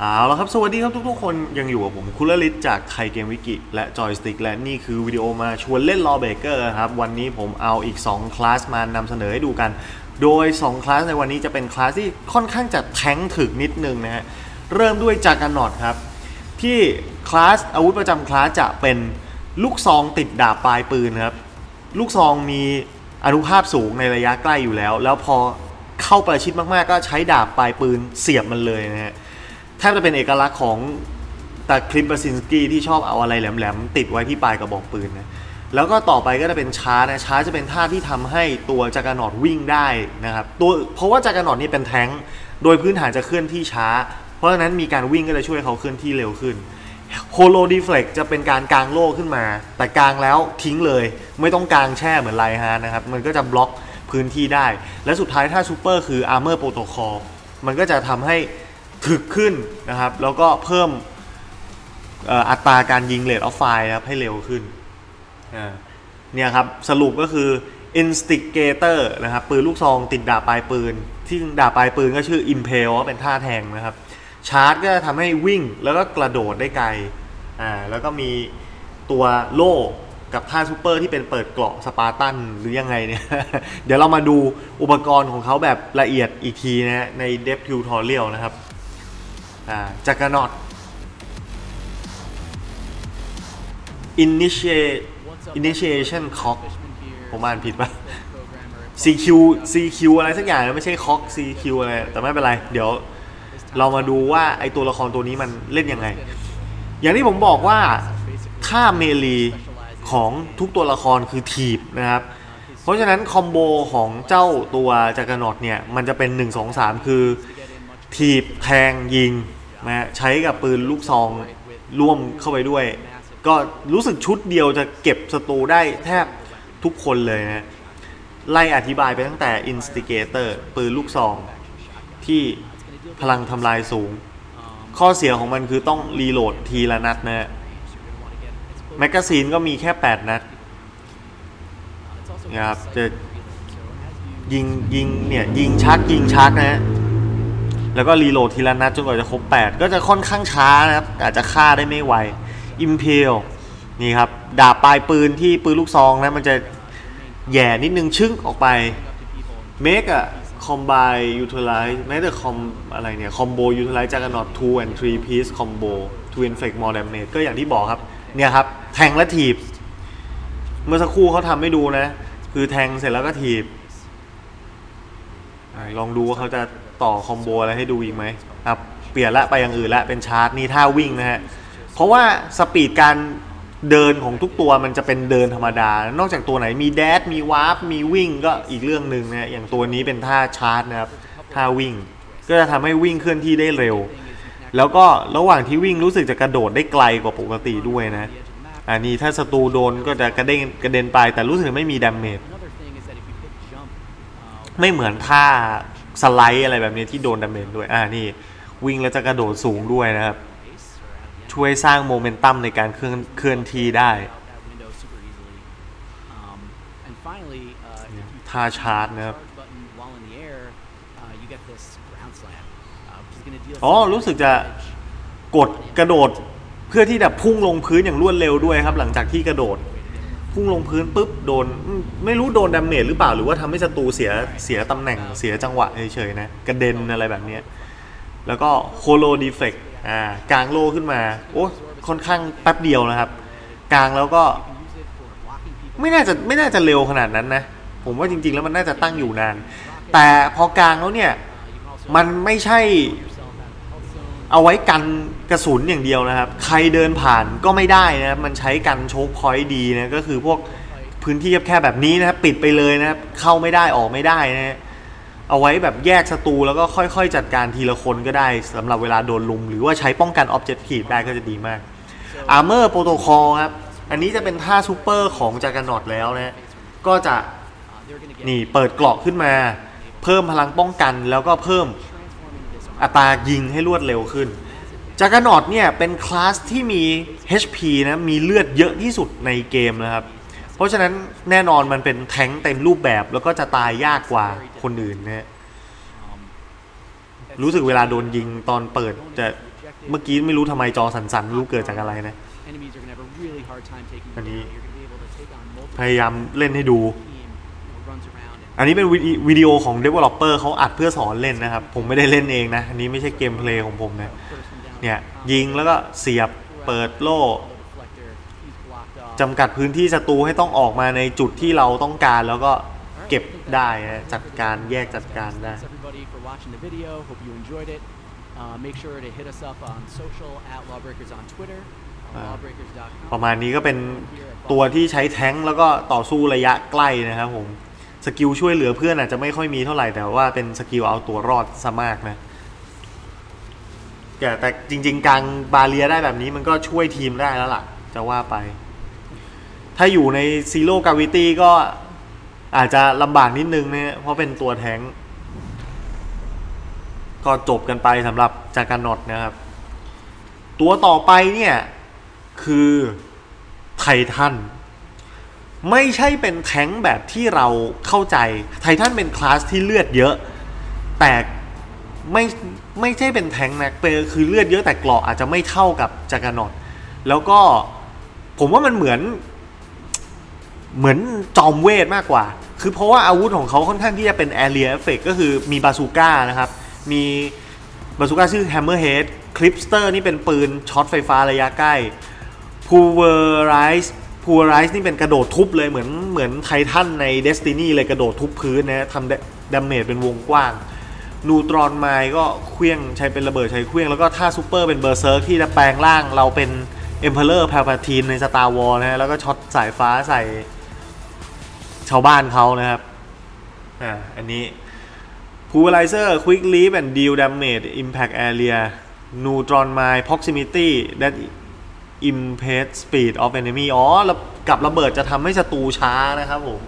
เอาละครับ สวัสดีครับทุกๆคนยังอยู่กับผมคุลลิตจากไทยเกมวิกิและจอยสติ๊กและนี่คือวิดีโอมาชวนเล่นลอเบเกอร์ครับ วันนี้ผมเอาอีก 2 คลาสมานำเสนอให้ดูกัน โดย 2 คลาสในวันนี้จะเป็นคลาสที่ค่อนข้างจะแทงถึกนิดนึงนะฮะ เริ่มด้วยจากกันนอดครับ ที่คลาสอาวุธประจำคลาสจะเป็นลูกซองติดดาบปลายปืนครับ ลูกซองมีอนุภาพสูงในระยะใกล้อยู่แล้ว แล้วพอเข้าประชิดมากๆ ก็ใช้ดาบปลายปืนเสียบมันเลยนะฮะ แทบจะเป็นเอกลักษณ์ของตาคลิปบาซินสกี้ที่ชอบเอาอะไรแหลมๆ ติดไว้ที่ปลายกระบอกปืนนะแล้วก็ต่อไปก็จะเป็นช้านะช้าจะเป็นท่าที่ทำให้ตัวจักรนอดวิ่งได้นะครับตัวเพราะว่าจักรนอดนี่เป็นแท้งโดยพื้นฐานจะเคลื่อนที่ช้า เพราะฉะนั้นมีการวิ่งก็จะช่วยเขาเคลื่อนที่เร็วขึ้นโฮโลดีเฟล็กจะเป็นการกางโล่ขึ้นมา แต่กางแล้วทิ้งเลย ไม่ต้องกางแช่เหมือนไลฮาร์นะครับ มันก็จะบล็อกพื้นที่ได้ และสุดท้ายถ้าซูเปอร์คืออาร์เมอร์โปรโตคอลมันก็จะทำให้ ถึกขึ้นนะครับ แล้วก็เพิ่มอัตราการยิงเลทออฟไฟครับให้เร็วขึ้นเนี่ยครับสรุปก็คือ instigator นะครับปืนลูกซองติดดาบปลายปืน ที่ดาบปลายปืนก็ชื่อ impale ว่าเป็นท่าแทงนะครับชาร์จก็จะทำให้วิ่งแล้วก็กระโดดได้ไกลอ่าแล้วก็มีตัวโล่กับท่าซูเปอร์ที่เป็นเปิดเกราะสปาร์ตันหรือยังไงเนี่ย เดี๋ยวเรามาดูอุปกรณ์ของเขาแบบละเอียดอีกทีนะฮะใน Dev Tutorial นะครับ อ่าจักรนอต initiate initiation cock ผมอ่านผิดปะ CQ CQ อะไรสักอย่างนะไม่ใช่ cock CQ อะไร แต่ไม่เป็นไร เดี๋ยวเรามาดูว่าไอตัวละครตัวนี้มันเล่นยังไง อย่างที่ผมบอกว่าท่าเมลีของทุกตัวละครคือถีบนะครับ เพราะฉะนั้นคอมโบของเจ้าตัวจักรนอตเนี่ย มันจะเป็น 1 2 3 คือ ถีบแทงยิงนะใช้กับปืนลูกซองร่วมเข้าไปด้วย ก็รู้สึกชุดเดียวจะเก็บศัตรูได้แทบทุกคนเลยนะไล่อธิบายไปตั้งแต่ Instigator ปืนลูกซอง ที่พลังทำลายสูง ข้อเสียของมันคือต้องรีโหลดทีละนัดนะฮะแมกกาซีนก็มีแค่ 8 นัดนะครับจะยิงยิงเนี่ยยิงชักยิงชักนะฮะ แล้วก็รีโหลดทีละนัดจนกว่าจะครบ 8 ก็จะค่อนข้างช้านะครับ อาจจะฆ่าได้ไม่ไว Impale นี่ครับ ดาบปลายปืนที่ปืนลูกซองนะ มันจะแย่นิดนึงชึ่งออกไป Make อะ Combine Utilize แม้แต่คอมอะไรเนี่ย Combo Utilize จากนอต2 and 3 piece combo to inflict more damage ก็อย่างที่บอกครับ เนี่ยครับ แทงและถีบ เมื่อสักครู่เขาทำให้ดูนะ คือแทงเสร็จแล้วก็ถีบ ลองดูว่าเขาจะ ต่อคอมโบอะไรให้ดูอีกไหมครับเปลี่ยนละไปอย่างอื่นละเป็นชาร์จนี่ท่าวิ่งนะฮะ เพราะว่าสปีดการเดินของทุกตัวมันจะเป็นเดินธรรมดา นอกจากตัวไหนมีแดดมีวาร์ปมีวิ่งก็อีกเรื่องหนึ่งนะอย่างตัวนี้เป็นท่าชาร์จนะครับท่าวิ่ง ก็จะทำให้วิ่งเคลื่อนที่ได้เร็ว แล้วก็ระหว่างที่วิ่งรู้สึกจะกระโดดได้ไกลกว่าปกติด้วยนะอันนี้ถ้าศัตรูโดนก็จะกระเด้งกระเด็นไปแต่รู้สึกไม่มีดาเมจไม่เหมือนท่า สไลด์อะไรแบบนี้ที่โดนดาเมจด้วย อ่านี่ วิ่งแล้วจะกระโดดสูงด้วยนะครับ ช่วยสร้างโมเมนตัมในการเคลื่อนเคลื่อนที่ได้ท่าชาร์จนะครับอ๋อ รู้สึกจะกดกระโดดเพื่อที่จะพุ่งลงพื้นอย่างรวดเร็วด้วยครับ หลังจากที่กระโดด พุ่งลงพื้นปุ๊บโดนไม่รู้โดนดาเมจหรือเปล่าหรือว่าทำให้ศัตรูเสียเสียตำแหน่งเสียจังหวะเฉยๆนะกระเด็นอะไรแบบเนี้ยแล้วก็โคโลดีเฟกอ่ากลางโลขึ้นมา โอ้ค่อนข้างแป๊บเดียวนะครับ กลางแล้วก็ ไม่น่าจะไม่น่าจะเร็วขนาดนั้นนะ ผมว่าจริง ๆ แล้วมันน่าจะตั้งอยู่นาน แต่พอกลางแล้วเนี่ย มันไม่ใช่ เอาไว้กันกระสุนอย่างเดียวนะครับ ใครเดินผ่านก็ไม่ได้นะครับ มันใช้กันโชคพอยต์ดีนะก็คือพวกพื้นที่แคบๆแบบนี้นะครับปิดไปเลยนะครับ เข้าไม่ได้ออกไม่ได้นะฮะเอาไว้แบบแยกศัตรูแล้วก็ค่อยๆ จัดการทีละคนก็ได้สำหรับเวลาโดนลุม หรือว่าใช้ป้องกันออบเจกตีฟได้ก็จะดีมาก Armor Protocol ครับ อันนี้จะเป็นท่าซูเปอร์ของจากรนอตแล้วนะ ก็จะนี่เปิดเกราะขึ้นมา เพิ่มพลังป้องกันแล้วก็เพิ่ม อัตรายิงให้รวดเร็วขึ้นจากรนอตเนี่ยเป็นคลาสที่มี HP นะมีเลือดเยอะที่สุดในเกมนะครับ เพราะฉะนั้นแน่นอนมันเป็นแท้งเต็มรูปแบบแล้วก็จะตายยากกว่าคนอื่นนะฮะรู้สึกเวลาโดนยิงตอนเปิดจะเมื่อกี้ไม่รู้ทำไมจอสั่นๆไม่รู้เกิดจากอะไรนะ Enemies are gonna have a really hard time taking you อันนี้ down. You're gonna be able to take on พ multiple ยายามเล่นให้ดู อันนี้เป็นวิดีวิดีโอของ developer เขาอัดเพื่อสอนเล่นนะครับ ผมไม่ได้เล่นเองนะ อันนี้ไม่ใช่เกมเพลย์ของผมนะ first one down. เนี่ยยิงแล้วก็เสียบเปิดโล่ Deflector, he's blocked off. จำกัดพื้นที่ศัตรูให้ต้องออกมาในจุดที่เราต้องการแล้วก็เก็บได้นะจัดการแยกจัดการได้ Thanks everybody for watching the video. Hope you enjoyed it. Uh, make sure to hit us up on social at Lawbreakers on Twitter, uh, Ah. lawbreakers.com. ประมาณนี้ก็เป็นตัวที่ใช้แท้งค์แล้วก็ต่อสู้ระยะใกล้นะครับผม สกิลช่วยเหลือเพื่อนอาจจะไม่ค่อยมีเท่าไหร่แต่ว่าเป็นสกิลเอาตัวรอดซะมากนะแต่แต่จริง ๆ กลางบาเรียได้แบบนี้มันก็ช่วยทีมได้แล้วล่ะ จะว่าไป ถ้าอยู่ในซีโร่กาวิตี้ก็อาจจะลำบากนิดนึงนะเพราะเป็นตัวแทงก็จบกันไปสำหรับจาการนอตนะครับ ตัวต่อไปเนี่ย คือไททัน ไม่ใช่เป็นแท้งแบบที่เราเข้าใจไททันเป็นคลาสที่เลือดเยอะ แต่ไม่ไม่ใช่เป็นแท้งค์นะเป็นคือเลือดเยอะแต่กราะอาจจะไม่เท่ากับจาการนอตแล้วก็ผมว่ามันเหมือน เหมือนจอมเวทมากกว่า คือเพราะว่าอาวุธของเขาค่อนข้างที่จะเป็นแอเรียเอฟเฟกก็คือมีบาซูก้านะครับ มีบาซูก้าชื่อ Hammerhead Clipster นี่เป็นปืนช็อตไฟฟ้าระยะใกล้พูเวอร์ไรส์ Pulverize Pulverize นี่เป็นกระโดดทุบเลยเหมือนเหมือนไททันใน Destiny เลยกระโดดทุบพื้นนะทำดาเมจเป็นวงกว้าง นูตรอนไมล์ก็เคลี้ยงใช้เป็นระเบิดใช้เคลี้ยงแล้วก็ท่าซูเปอร์เป็นเบอร์เซิร์ที่จะแปลงร่างเราเป็น Emperor Palpatine ใน Star Wars นะฮะแล้วก็ช็อตสายฟ้าใส่ชาวบ้านเขานะครับ อ่า อันนี้ Pulverizer Quick Leap and Deal Damage Impact Area Neutron Mine Proximity that Impede Speed of Enemy อ๋อแล้วกับระเบิดจะทำให้ศัตรูช้านะครับผม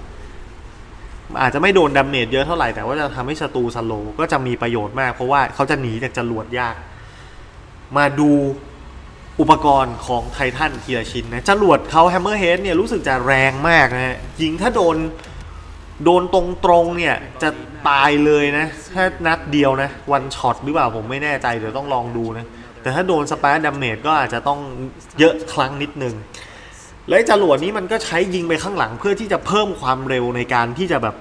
อาจจะไม่โดนดาเมจเยอะเท่าไหร่ แต่ว่าจะทำให้ศัตรูสโลก็จะมีประโยชน์มาก เพราะว่าเขาจะหนีจากจรวดยาก มาดูอุปกรณ์ของไททันทีละชิ้นนะจรวดเขาแฮมเมอร์เฮดเนี่ยรู้สึกจะแรงมากนะ ยิงถ้าโดนโดนตรงๆเนี่ย จะตายเลยนะถ้านัดเดียวนะ วันช็อตหรือเปล่าผมไม่แน่ใจ เดี๋ยวต้องลองดูนะ แต่ถ้าโดนสเปาร์ดาเมจก็อาจจะต้องเยอะครั้งนิดนึง และจรวดนี้มันก็ใช้ยิงไปข้างหลังเพื่อที่จะเพิ่มความเร็วในการที่จะแบบ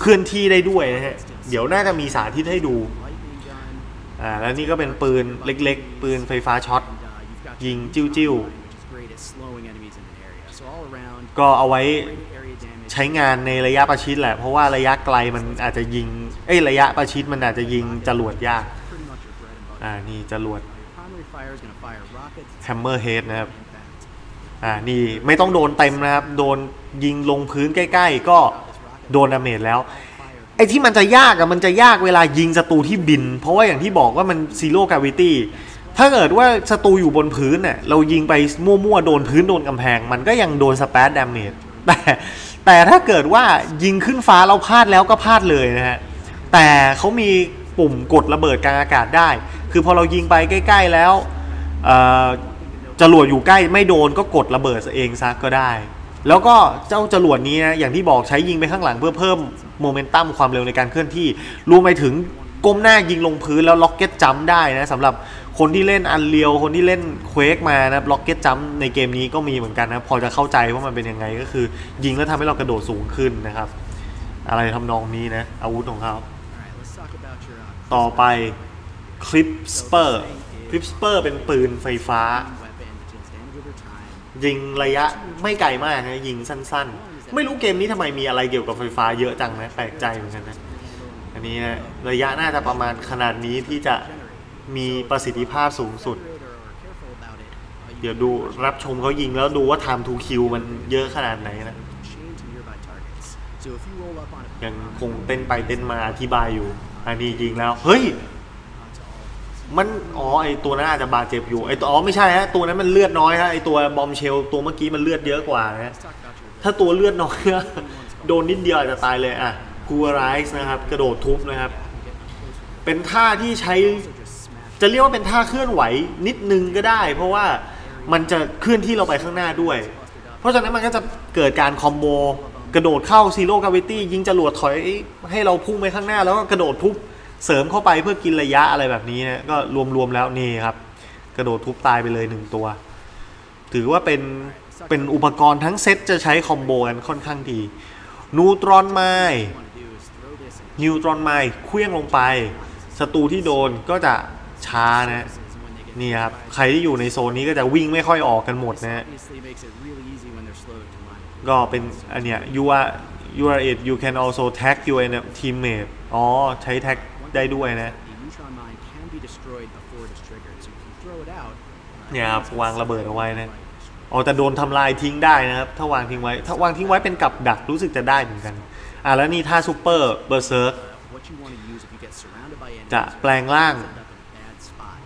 เคลื่อนที่ได้ด้วยนะฮะ เดี๋ยวน่าจะมีสาธิตให้ดู อ่า แล้วนี่ก็เป็นปืนเล็กๆ ปืนไฟฟ้าช็อต ยิงจิ้วๆ ก็เอาไว้ใช้งานในระยะประชิดแหละ เพราะว่าระยะไกลมันอาจจะยิง เอ้ย ระยะประชิดมันอาจจะยิงจรวดยาก อ่า นี่จรวด Your primary fire is going to fire rockets. Hammerhead นะครับอ่านี่ไม่ต้องโดนเต็มนะครับ โดนยิงลงพื้นใกล้ ๆ ก็โดนดาเมจแล้วไอ้ที่มันจะยากอะมันจะยากเวลายิงศัตรูที่บิน เพราะว่าอย่างที่บอกว่ามันซีโร่กาวิตี้ถ้าเกิดว่าศัตรูอยู่บนพื้นเน่ะเรายิงไปมั่วๆ โดนพื้นโดนกำแพง มันก็ยังโดนสเปซดาเมจแต่แต่ถ้าเกิดว่ายิงขึ้นฟ้าเราพลาดแล้วก็พลาดเลยนะฮะแต่เขามีปุ่มกดระเบิดกลางอากาศได้ คือพอเรายิงไปใกล้ ๆ แล้วเอ่อจรวดอยู่ใกล้ไม่โดนก็กดระเบิดเองซะก็ได้ แล้วก็เจ้าจรวดนี้นะอย่างที่บอกใช้ยิงไปข้างหลังเพื่อเพิ่มโมเมนตัมความเร็วในการเคลื่อนที่รวมไปถึงก้มหน้ายิงลงพื้นแล้วล็อกเก็ตจัมได้นะสำหรับคนที่เล่นอันเรียวคนที่เล่นเควกมานะล็อกเก็ตจัมในเกมนี้ก็มีเหมือนกันนะพอจะเข้าใจว่ามันเป็นยังไงก็คือ ยิงแล้วทำให้เรากระโดดสูงขึ้นนะครับ อะไรทำนองนี้นะอาวุธของเขาต่อไป คลิปสเปอร์คลิปสเปอร์เป็นปืนไฟฟ้า ยิงระยะไม่ไกลมากนะยิงสั้นๆ ไม่รู้เกมนี้ทำไมมีอะไรเกี่ยวกับไฟฟ้าเยอะจังนะแปลกใจเหมือนกันนะ อันนี้นะระยะน่าจะประมาณขนาดนี้ที่จะมีประสิทธิภาพสูงสุด เดี๋ยวดูรับชมเขายิงแล้วดูว่า time to kill มันเยอะขนาดไหนนะยังคงเต้นไปเต้นมาอธิบายอยู่ อันนี้ยิงแล้ว เฮ้ย มันอ๋อไอตัวนั้นอาจจะบาดเจ็บอยู่ไอตัวอ๋อไม่ใช่ฮะตัวนั้นมันเลือดน้อยฮะไอตัวบอมเชลตัวเมื่อกี้มันเลือดเยอะกว่าฮะถ้าตัวเลือดน้อย โดนนิดเดียวอาจจะตายเลยอะกูไรส์นะครับกระโดดทุบนะครับ เป็นท่าที่ใช้ จะเรียกว่าเป็นท่าเคลื่อนไหวนิดนึงก็ได้ เพราะว่ามันจะเคลื่อนที่เราไปข้างหน้าด้วย เพราะฉะนั้นมันก็จะเกิดการคอมโบกระโดดเข้าซีโร่กาวิตี้ยิงจรวดถอยให้เราพุ่งไปข้างหน้าแล้วก็กระโดดทุบ เสริมเข้าไปเพื่อกินระยะอะไรแบบนี้นะก็รวมๆแล้วนี่ครับ กระโดดทุบตายไปเลยหนึ่งตัว ถือว่าเป็นเป็นอุปกรณ์ทั้งเซตจะใช้คอมโบกันค่อนข้างดีนูตรอนไม้ What you want to do is throw this in นิวตรอนไม้เคลื่องลงไปศัตรูที่โดนก็จะช้านะนี่ครับ ใครที่อยู่ในโซนนี้ก็จะวิ่งไม่ค่อยออกกันหมดนะก็เป็นอันเนี้ย you are you are it you can also tag your teammate อ๋อ ใช้แท็ก ได้ด้วยนะ The neutron mine can be destroyed before it is triggered, so you can throw it out. เนี่ยครับวางระเบิดเอาไว้นะอ๋อแต่โดนทำลายทิ้งได้นะครับ ถ้าวางทิ้งไว้ ถ้าวางทิ้งไว้เป็นกับดักรู้สึกจะได้เหมือนกัน อะแล้วนี่ท่าซูเปอร์เบอร์เซิร์ What you want to use if you get surrounded by enemies จะ or แปลงร่าง end up in a bad spot.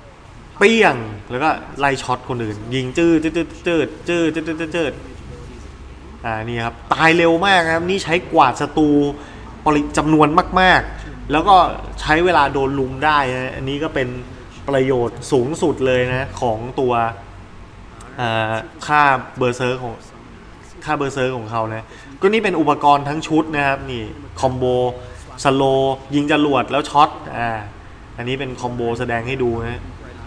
เปี้ยง แล้วก็ไล่ช็อตคนอื่น ยิงจืดจืดจืดจืดจืดจืดจืดจืดอ่านี่ครับ ตายเร็วมากนะครับ นี่ใช้กวาดศัตรูปริจำนวนมาก ๆ แล้วก็ใช้เวลาโดนลุมได้นะอันนี้ก็เป็นประโยชน์สูงสุดเลยนะ ของตัวค่าเบอร์เซอร์ของค่าเบอร์เซอร์ของเขานะ ก็นี่เป็นอุปกรณ์ทั้งชุดนะครับ นี่คอมโบสโลยิงจรวดแล้วช็อตอ่าอันนี้เป็นคอมโบแสดงให้ดูนะ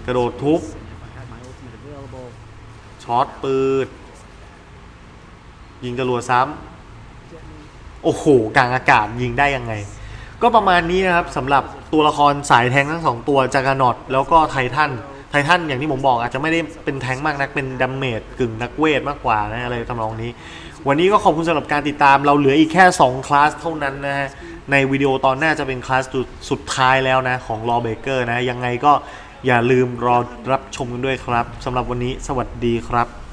กระโดดทุบช็อตปืดยิงจรวดซ้ำโอ้โหกลางอากาศยิงได้ยังไง ก็ประมาณนี้นะครับสำหรับตัวละครสายแทงทั้งสองตัวจาการนอตแล้วก็ไททันไททันอย่างที่ผมบอกอาจจะไม่ได้เป็นแทงมากนักเป็นดัมเมจกึ่งนักเวทมากกว่านะอะไรทำนองนี้ วันนี้ก็ขอบคุณสำหรับการติดตามเราเหลืออีกแค่ 2 คลาสเท่านั้นนะฮะในวิดีโอตอนหน้าจะเป็นคลาสสุดท้ายแล้วนะของ Law Breaker นะยังไงก็อย่าลืมรอรับชมกันด้วยครับสำหรับวันนี้สวัสดีครับ